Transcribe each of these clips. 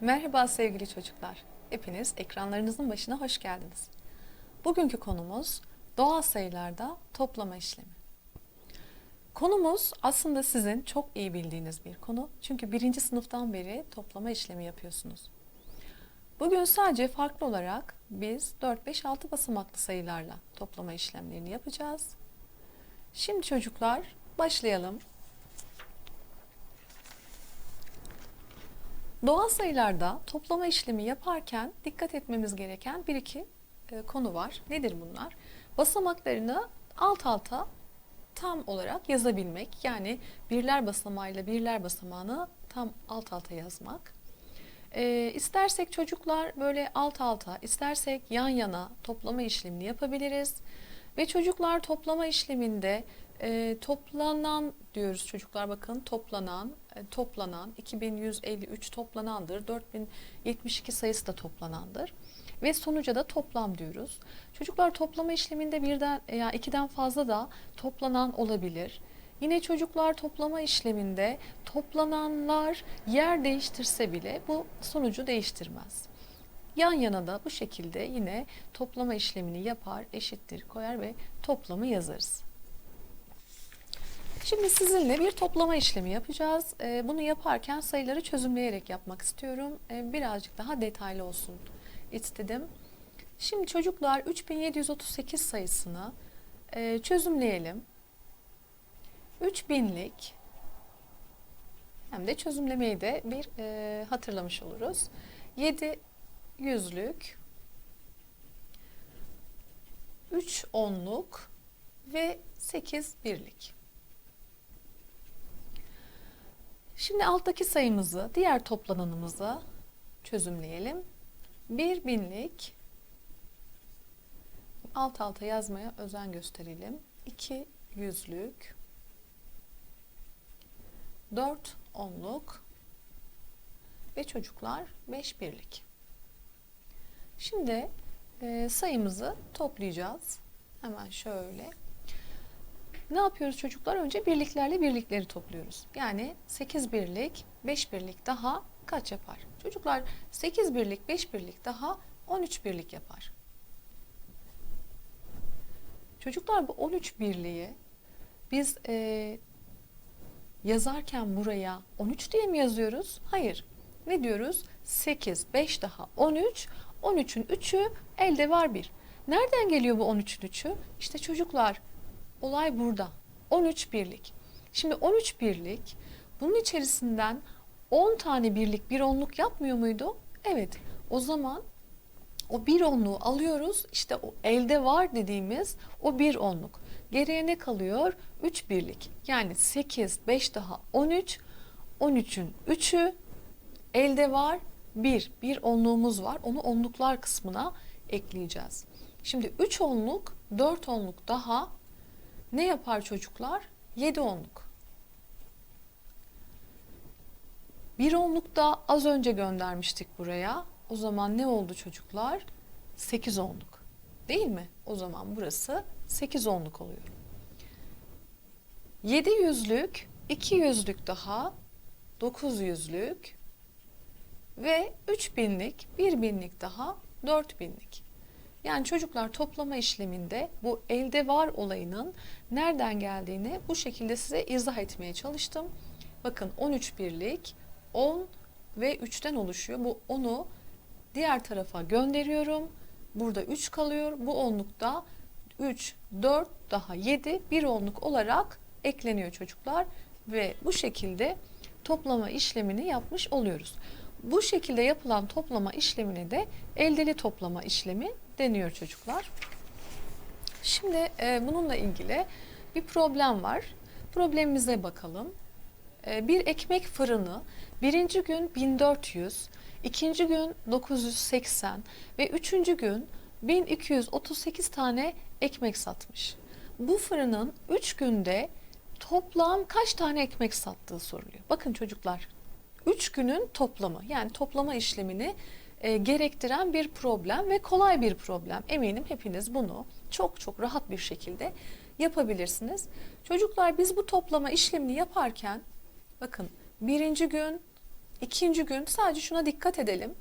Merhaba sevgili çocuklar. Hepiniz ekranlarınızın başına hoş geldiniz. Bugünkü konumuz doğal sayılarda toplama işlemi. Konumuz aslında sizin çok iyi bildiğiniz bir konu. Çünkü birinci sınıftan beri toplama işlemi yapıyorsunuz. Bugün sadece farklı olarak biz 4, 5, 6 basamaklı sayılarla toplama işlemlerini yapacağız. Şimdi çocuklar başlayalım. Doğal sayılarda toplama işlemi yaparken dikkat etmemiz gereken bir iki e, konu var. Nedir bunlar? Basamaklarını alt alta tam olarak yazabilmek. Yani birler basamağıyla birler basamağını tam alt alta yazmak. E, istersek çocuklar böyle alt alta, istersek yan yana toplama işlemini yapabiliriz. Ve çocuklar toplama işleminde e, toplanan diyoruz çocuklar bakın toplanan, e, toplanan 2153 toplanandır. 4072 sayısı da toplanandır. Ve sonuca da toplam diyoruz. Çocuklar toplama işleminde birden ya ikiden fazla da toplanan olabilir. Yine çocuklar toplama işleminde toplananlar yer değiştirse bile bu sonucu değiştirmez. Yan yana da bu şekilde yine toplama işlemini yapar, eşittir koyar ve toplamı yazarız. Şimdi sizinle bir toplama işlemi yapacağız. Ee, Bunu yaparken sayıları çözümleyerek yapmak istiyorum. Ee, Birazcık daha detaylı olsun istedim. Şimdi çocuklar 3738 sayısını e, çözümleyelim. 3000'lik hem de çözümlemeyi de bir e, hatırlamış oluruz. 7 yüzlük, 3 onluk ve 8 birlik. Şimdi alttaki sayımızı, diğer toplananımızı çözümleyelim. Bir binlik alt alta yazmaya özen gösterelim. 2 yüzlük, 4 onluk ve çocuklar 5 birlik. Şimdi e, sayımızı toplayacağız. Hemen şöyle. Ne yapıyoruz çocuklar? Önce birliklerle birlikleri topluyoruz. Yani 8 birlik, 5 birlik daha kaç yapar? Çocuklar 8 birlik, 5 birlik daha 13 birlik yapar. Çocuklar bu 13 birliği biz e, yazarken buraya 13 diye mi yazıyoruz? Hayır. Ne diyoruz? 8, 5 daha 13. 13'ün 3'ü elde var 1. Nereden geliyor bu 13'ün 3'ü? İşte çocuklar olay burada. 13 birlik. Şimdi 13 birlik bunun içerisinden 10 tane birlik bir onluk yapmıyor muydu? Evet. O zaman o bir onluğu alıyoruz. İşte o elde var dediğimiz o bir onluk. Geriye ne kalıyor? 3 birlik. Yani 8, 5 daha 13. 13'ün 3'ü elde var 1. Bir onluğumuz var. Onu onluklar kısmına ekleyeceğiz. Şimdi 3 onluk, 4 onluk daha ne yapar çocuklar? 7 onluk. Bir onluk da az önce göndermiştik buraya. O zaman ne oldu çocuklar? 8 onluk. Değil mi? O zaman burası 8 onluk oluyor. 7 yüzlük, 2 yüzlük daha, 9 yüzlük ve 3 binlik, 1 binlik daha, 4 binlik. Yani çocuklar toplama işleminde bu elde var olayının nereden geldiğini bu şekilde size izah etmeye çalıştım. Bakın 13 birlik 10 ve 3'ten oluşuyor. Bu 10'u diğer tarafa gönderiyorum. Burada 3 kalıyor. Bu onlukta 3, 4 daha 7 bir onluk olarak ekleniyor çocuklar ve bu şekilde toplama işlemini yapmış oluyoruz. Bu şekilde yapılan toplama işlemine de eldeli toplama işlemi deniyor çocuklar. Şimdi e, bununla ilgili bir problem var. Problemimize bakalım. E, bir ekmek fırını birinci gün 1400, ikinci gün 980 ve üçüncü gün 1238 tane ekmek satmış. Bu fırının 3 günde toplam kaç tane ekmek sattığı soruluyor. Bakın çocuklar 3 günün toplamı yani toplama işlemini e, gerektiren bir problem ve kolay bir problem. Eminim hepiniz bunu çok çok rahat bir şekilde yapabilirsiniz. Çocuklar biz bu toplama işlemini yaparken bakın birinci gün İkinci gün sadece şuna dikkat edelim.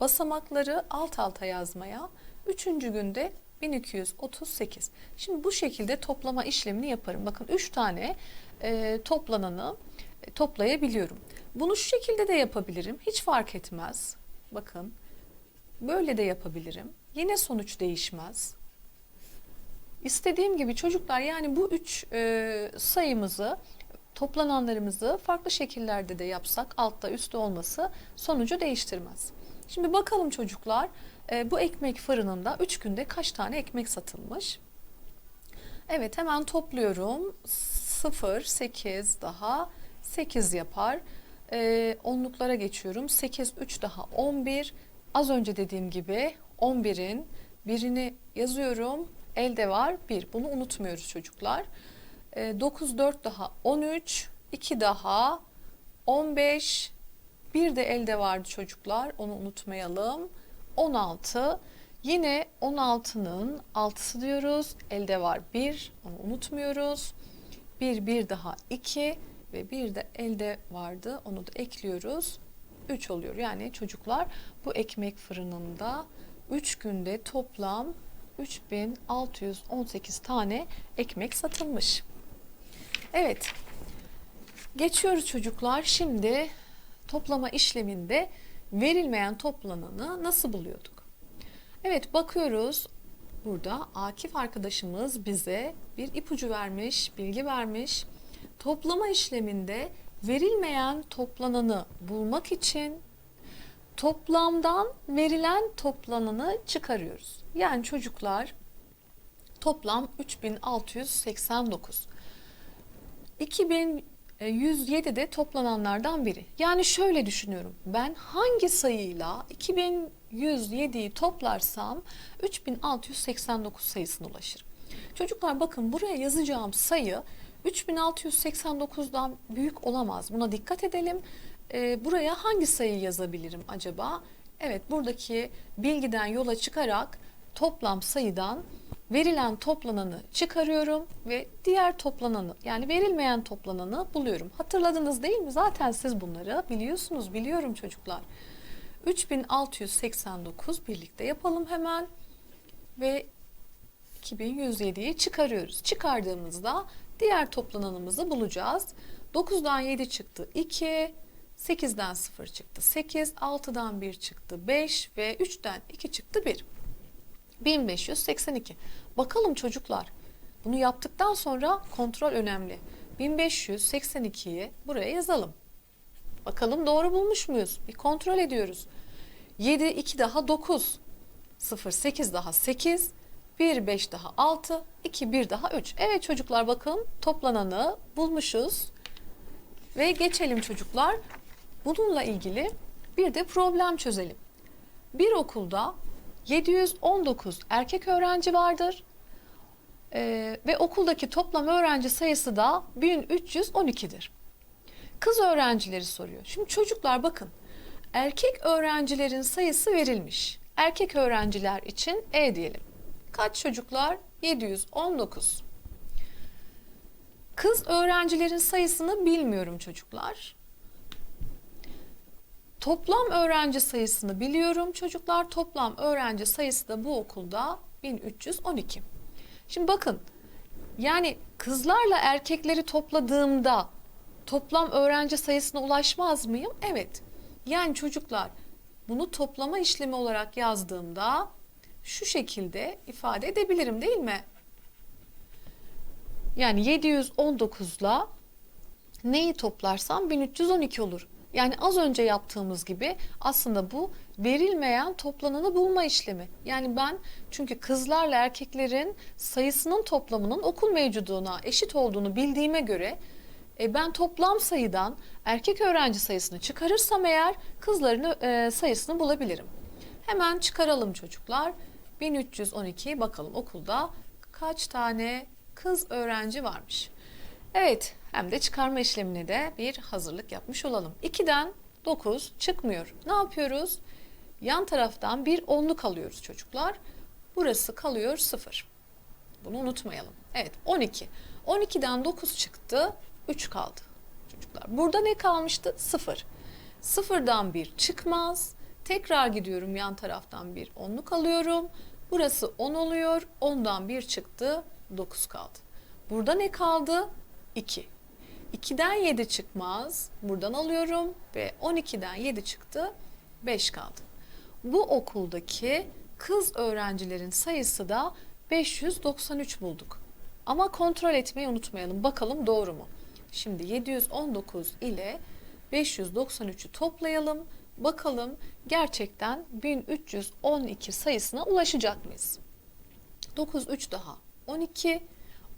Basamakları alt alta yazmaya. Üçüncü günde 1238. Şimdi bu şekilde toplama işlemini yaparım. Bakın 3 tane e, toplananı e, toplayabiliyorum. Bunu şu şekilde de yapabilirim. Hiç fark etmez. Bakın böyle de yapabilirim. Yine sonuç değişmez. İstediğim gibi çocuklar yani bu üç e, sayımızı toplananlarımızı farklı şekillerde de yapsak altta üstte olması sonucu değiştirmez. Şimdi bakalım çocuklar e, bu ekmek fırınında 3 günde kaç tane ekmek satılmış? Evet hemen topluyorum. 0, 8 daha 8 yapar. E, onluklara geçiyorum. 8, 3 daha 11. Az önce dediğim gibi 11'in birini yazıyorum. Elde var 1. Bunu unutmuyoruz çocuklar. E, 9, 4 daha 13. 2 daha 15. Bir de elde vardı çocuklar. Onu unutmayalım. 16. Yine 16'nın 6'sı diyoruz. Elde var 1. Onu unutmuyoruz. 1, 1 daha 2 ve bir de elde vardı. Onu da ekliyoruz. 3 oluyor. Yani çocuklar bu ekmek fırınında 3 günde toplam 3618 tane ekmek satılmış. Evet. Geçiyoruz çocuklar. Şimdi toplama işleminde verilmeyen toplananı nasıl buluyorduk? Evet bakıyoruz. Burada Akif arkadaşımız bize bir ipucu vermiş, bilgi vermiş. Toplama işleminde verilmeyen toplananı bulmak için toplamdan verilen toplananı çıkarıyoruz. Yani çocuklar toplam 3689. 2107 de toplananlardan biri. Yani şöyle düşünüyorum. Ben hangi sayıyla 2107'yi toplarsam 3689 sayısına ulaşırım. Çocuklar bakın buraya yazacağım sayı 3689'dan büyük olamaz. Buna dikkat edelim. Ee, buraya hangi sayıyı yazabilirim acaba? Evet buradaki bilgiden yola çıkarak toplam sayıdan verilen toplananı çıkarıyorum ve diğer toplananı yani verilmeyen toplananı buluyorum. Hatırladınız değil mi? Zaten siz bunları biliyorsunuz. Biliyorum çocuklar. 3689 birlikte yapalım hemen ve 2107'yi çıkarıyoruz. Çıkardığımızda diğer toplananımızı bulacağız. 9'dan 7 çıktı 2, 8'den 0 çıktı 8, 6'dan 1 çıktı 5 ve 3'ten 2 çıktı 1. 1582. Bakalım çocuklar. Bunu yaptıktan sonra kontrol önemli. 1582'yi buraya yazalım. Bakalım doğru bulmuş muyuz? Bir kontrol ediyoruz. 7, 2 daha 9. 0, 8 daha 8. 1, 5 daha 6. 2, 1 daha 3. Evet çocuklar bakın toplananı bulmuşuz. Ve geçelim çocuklar. Bununla ilgili bir de problem çözelim. Bir okulda 719 erkek öğrenci vardır. Ee, ve okuldaki toplam öğrenci sayısı da 1312'dir. Kız öğrencileri soruyor. Şimdi çocuklar bakın. Erkek öğrencilerin sayısı verilmiş. Erkek öğrenciler için E diyelim. Kaç çocuklar? 719. Kız öğrencilerin sayısını bilmiyorum çocuklar. Toplam öğrenci sayısını biliyorum çocuklar. Toplam öğrenci sayısı da bu okulda 1312. Şimdi bakın yani kızlarla erkekleri topladığımda toplam öğrenci sayısına ulaşmaz mıyım? Evet. Yani çocuklar bunu toplama işlemi olarak yazdığımda şu şekilde ifade edebilirim değil mi? Yani 719 ile neyi toplarsam 1312 olur. Yani az önce yaptığımız gibi aslında bu verilmeyen toplananı bulma işlemi. Yani ben çünkü kızlarla erkeklerin sayısının toplamının okul mevcuduna eşit olduğunu bildiğime göre e, ben toplam sayıdan erkek öğrenci sayısını çıkarırsam eğer kızların e, sayısını bulabilirim. Hemen çıkaralım çocuklar. 1312 bakalım okulda kaç tane kız öğrenci varmış. Evet hem de çıkarma işlemine de bir hazırlık yapmış olalım. 2'den 9 çıkmıyor. Ne yapıyoruz? Yan taraftan bir onluk alıyoruz çocuklar. Burası kalıyor 0. Bunu unutmayalım. Evet 12. 12'den 9 çıktı 3 kaldı çocuklar. Burada ne kalmıştı? 0. Sıfırdan bir çıkmaz. Tekrar gidiyorum yan taraftan bir onluk alıyorum. Burası 10 oluyor. 10'dan 1 çıktı. 9 kaldı. Burada ne kaldı? 2. 2'den 7 çıkmaz. Buradan alıyorum ve 12'den 7 çıktı. 5 kaldı. Bu okuldaki kız öğrencilerin sayısı da 593 bulduk. Ama kontrol etmeyi unutmayalım. Bakalım doğru mu? Şimdi 719 ile 593'ü toplayalım. Bakalım gerçekten 1312 sayısına ulaşacak mıyız? 9 3 daha 12.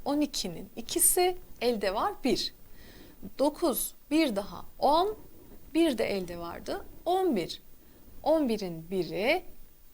12'nin ikisi elde var 1. 9 bir daha 10. Bir de elde vardı 11. 11'in biri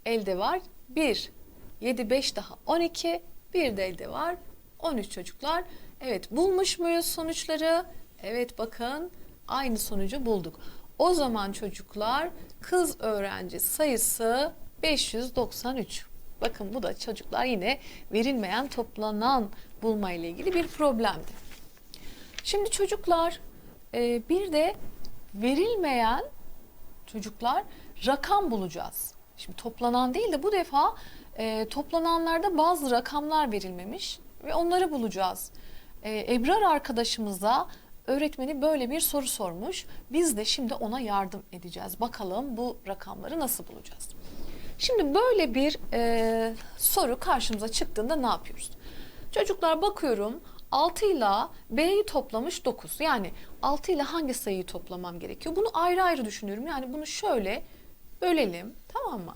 elde var 1. 7 5 daha 12. Bir de elde var 13 çocuklar. Evet bulmuş muyuz sonuçları? Evet bakın aynı sonucu bulduk. O zaman çocuklar kız öğrenci sayısı 593. Bakın bu da çocuklar yine verilmeyen toplanan bulma ile ilgili bir problemdi. Şimdi çocuklar e, bir de verilmeyen çocuklar rakam bulacağız. Şimdi toplanan değil de bu defa e, toplananlarda bazı rakamlar verilmemiş ve onları bulacağız. E, Ebrar arkadaşımıza öğretmeni böyle bir soru sormuş. Biz de şimdi ona yardım edeceğiz. Bakalım bu rakamları nasıl bulacağız? Şimdi böyle bir e, soru karşımıza çıktığında ne yapıyoruz? Çocuklar bakıyorum 6 ile B'yi toplamış 9. Yani 6 ile hangi sayıyı toplamam gerekiyor? Bunu ayrı ayrı düşünüyorum. Yani bunu şöyle bölelim tamam mı?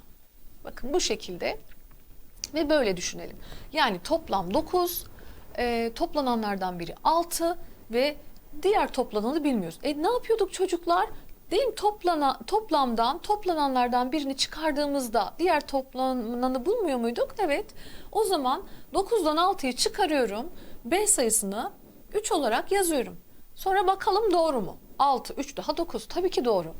Bakın bu şekilde ve böyle düşünelim. Yani toplam 9, e, toplananlardan biri 6 ve diğer toplananı bilmiyoruz. E ne yapıyorduk çocuklar? Değil mi? Toplana, toplamdan, toplananlardan birini çıkardığımızda diğer toplananı bulmuyor muyduk? Evet. O zaman 9'dan 6'yı çıkarıyorum. B sayısını 3 olarak yazıyorum. Sonra bakalım doğru mu? 6, 3 daha 9. Tabii ki doğru.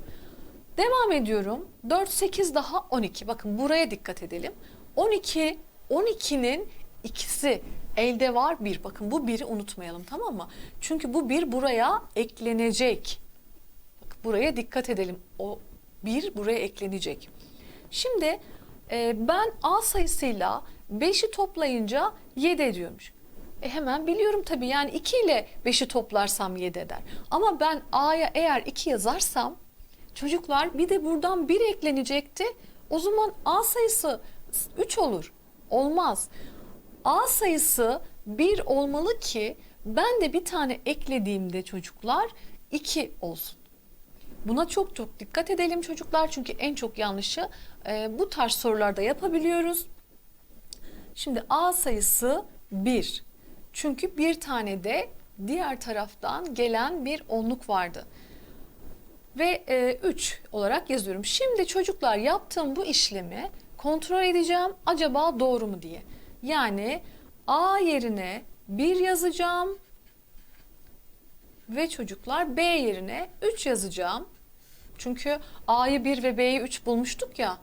Devam ediyorum. 4, 8 daha 12. Bakın buraya dikkat edelim. 12, 12'nin ikisi elde var 1. Bakın bu 1'i unutmayalım tamam mı? Çünkü bu 1 buraya eklenecek. Bak, buraya dikkat edelim. O 1 buraya eklenecek. Şimdi e, ben A sayısıyla 5'i toplayınca 7 ediyormuş. E hemen biliyorum tabii yani 2 ile 5'i toplarsam 7 eder. Ama ben A'ya eğer 2 yazarsam çocuklar bir de buradan 1 eklenecekti. O zaman A sayısı 3 olur. Olmaz. A sayısı 1 olmalı ki ben de bir tane eklediğimde çocuklar 2 olsun. Buna çok çok dikkat edelim çocuklar çünkü en çok yanlışı e, bu tarz sorularda yapabiliyoruz. Şimdi A sayısı 1. Çünkü bir tane de diğer taraftan gelen bir onluk vardı. Ve 3 olarak yazıyorum. Şimdi çocuklar yaptığım bu işlemi kontrol edeceğim acaba doğru mu diye. Yani A yerine 1 yazacağım ve çocuklar B yerine 3 yazacağım. Çünkü A'yı 1 ve B'yi 3 bulmuştuk ya.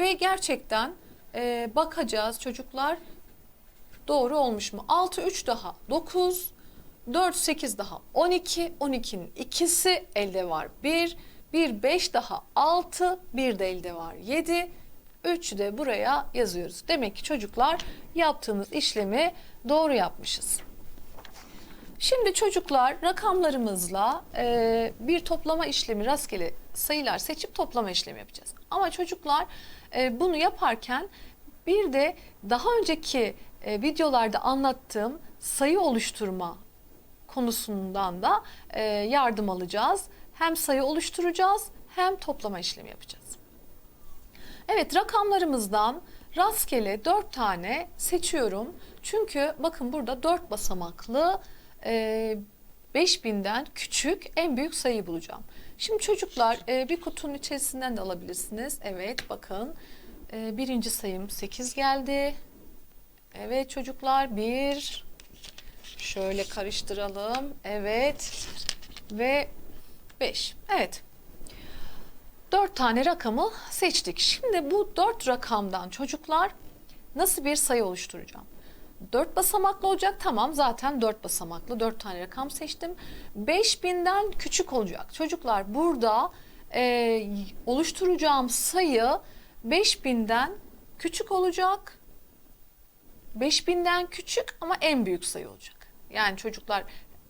Ve gerçekten e, bakacağız çocuklar doğru olmuş mu? 6 3 daha 9 4 8 daha 12 12'nin ikisi elde var 1 1 5 daha 6 1 de elde var 7 3'ü de buraya yazıyoruz. Demek ki çocuklar yaptığımız işlemi doğru yapmışız. Şimdi çocuklar rakamlarımızla e, bir toplama işlemi rastgele sayılar seçip toplama işlemi yapacağız. Ama çocuklar e, bunu yaparken bir de daha önceki e, videolarda anlattığım sayı oluşturma konusundan da e, yardım alacağız. Hem sayı oluşturacağız hem toplama işlemi yapacağız. Evet rakamlarımızdan rastgele 4 tane seçiyorum. Çünkü bakın burada 4 basamaklı e, 5000'den küçük en büyük sayıyı bulacağım. Şimdi çocuklar e, bir kutunun içerisinden de alabilirsiniz. Evet bakın e, birinci sayım 8 geldi. Evet çocuklar bir şöyle karıştıralım. Evet ve 5. Evet. 4 tane rakamı seçtik. Şimdi bu 4 rakamdan çocuklar nasıl bir sayı oluşturacağım? 4 basamaklı olacak. Tamam zaten 4 basamaklı 4 tane rakam seçtim. 5000'den küçük olacak. Çocuklar burada e, oluşturacağım sayı 5000'den küçük olacak. 5000'den küçük ama en büyük sayı olacak. Yani çocuklar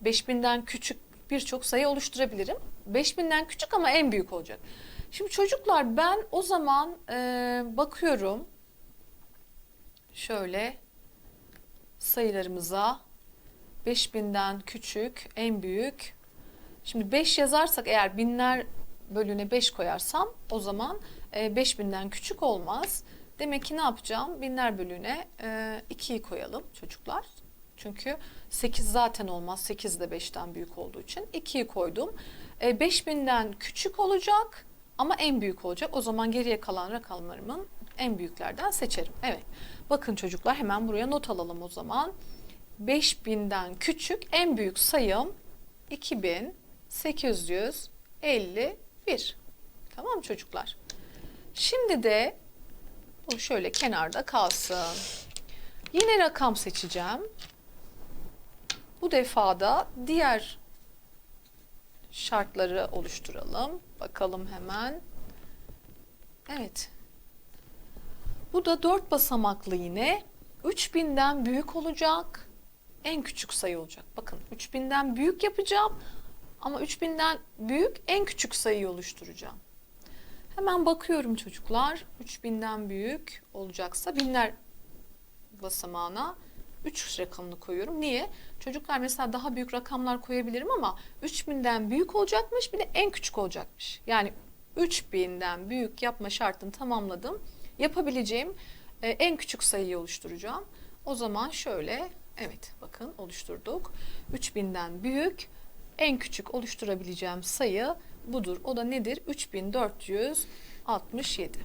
5000'den küçük birçok sayı oluşturabilirim. 5000'den küçük ama en büyük olacak. Şimdi çocuklar ben o zaman e, bakıyorum şöyle sayılarımıza 5000'den küçük, en büyük. Şimdi 5 yazarsak eğer binler bölüne 5 koyarsam o zaman e, 5000'den küçük olmaz. Demek ki ne yapacağım? Binler bölüne e, 2'yi koyalım çocuklar. Çünkü 8 zaten olmaz. 8 de 5'ten büyük olduğu için 2'yi koydum. E, 5000'den küçük olacak ama en büyük olacak. O zaman geriye kalan rakamlarımın en büyüklerden seçerim. Evet. Bakın çocuklar hemen buraya not alalım o zaman. 5000'den küçük en büyük sayım 2851. Tamam çocuklar? Şimdi de bu şöyle kenarda kalsın. Yine rakam seçeceğim. Bu defada diğer şartları oluşturalım. Bakalım hemen. Evet. Bu da 4 basamaklı yine 3000'den büyük olacak. En küçük sayı olacak. Bakın 3000'den büyük yapacağım ama 3000'den büyük en küçük sayıyı oluşturacağım. Hemen bakıyorum çocuklar. 3000'den büyük olacaksa binler basamağına 3 rakamını koyuyorum. Niye? Çocuklar mesela daha büyük rakamlar koyabilirim ama 3000'den büyük olacakmış bir de en küçük olacakmış. Yani 3000'den büyük yapma şartını tamamladım. Yapabileceğim e, en küçük sayıyı oluşturacağım. O zaman şöyle evet bakın oluşturduk. 3000'den büyük en küçük oluşturabileceğim sayı budur. O da nedir? 3467.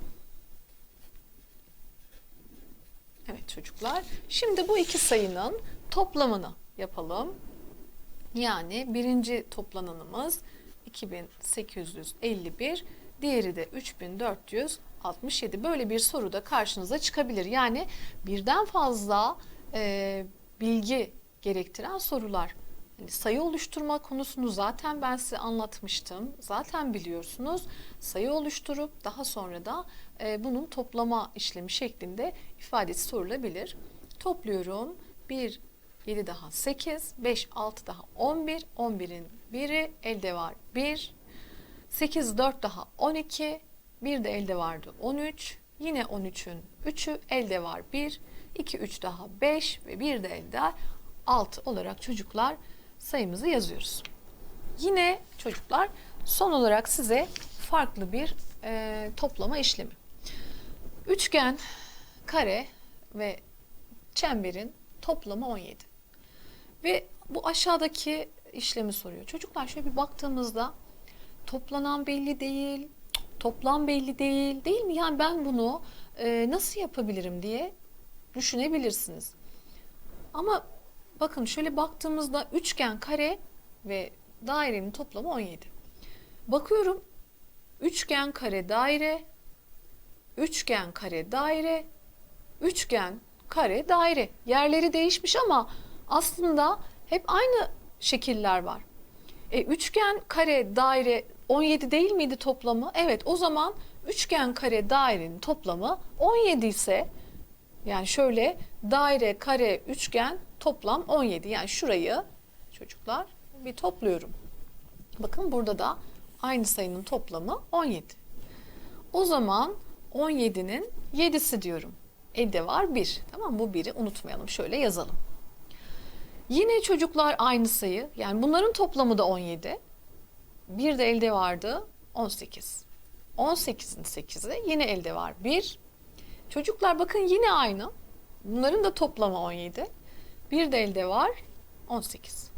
Evet çocuklar. Şimdi bu iki sayının toplamını yapalım. Yani birinci toplananımız 2851, diğeri de 3467. Böyle bir soru da karşınıza çıkabilir. Yani birden fazla e, bilgi gerektiren sorular. Hani sayı oluşturma konusunu zaten ben size anlatmıştım. Zaten biliyorsunuz. Sayı oluşturup daha sonra da e, bunun toplama işlemi şeklinde ifadesi sorulabilir. Topluyorum. 1, 7 daha 8, 5, 6 daha 11, 11'in biri elde var 1, 8, 4 daha 12, bir de elde vardı 13, yine 13'ün 3'ü elde var 1, 2, 3 daha 5 ve bir de elde 6 olarak çocuklar sayımızı yazıyoruz. Yine çocuklar son olarak size farklı bir e, toplama işlemi. Üçgen, kare ve çemberin toplamı 17. Ve bu aşağıdaki işlemi soruyor. Çocuklar şöyle bir baktığımızda toplanan belli değil, toplam belli değil, değil mi? Yani ben bunu e, nasıl yapabilirim diye düşünebilirsiniz. Ama bakın şöyle baktığımızda üçgen, kare ve dairenin toplamı 17. Bakıyorum üçgen, kare, daire, üçgen, kare, daire, üçgen, kare, daire. Yerleri değişmiş ama aslında hep aynı şekiller var. E, üçgen, kare, daire 17 değil miydi toplamı? Evet o zaman üçgen, kare, dairenin toplamı 17 ise yani şöyle daire, kare, üçgen toplam 17. Yani şurayı çocuklar bir topluyorum. Bakın burada da aynı sayının toplamı 17. O zaman 17'nin 7'si diyorum. Elde var 1. Tamam bu 1'i unutmayalım. Şöyle yazalım. Yine çocuklar aynı sayı. Yani bunların toplamı da 17. Bir de elde vardı 18. 18'in 8'i yine elde var 1. Çocuklar bakın yine aynı. Bunların da toplamı 17. Bir de elde var 18.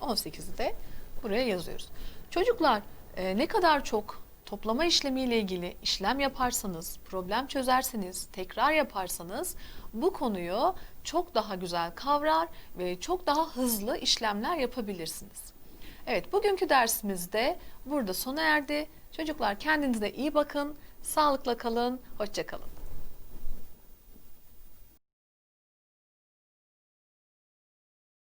18'i de buraya yazıyoruz. Çocuklar e, ne kadar çok toplama işlemiyle ilgili işlem yaparsanız, problem çözerseniz, tekrar yaparsanız bu konuyu çok daha güzel kavrar ve çok daha hızlı işlemler yapabilirsiniz. Evet, bugünkü dersimiz de burada sona erdi. Çocuklar kendinize iyi bakın, sağlıkla kalın, hoşça kalın.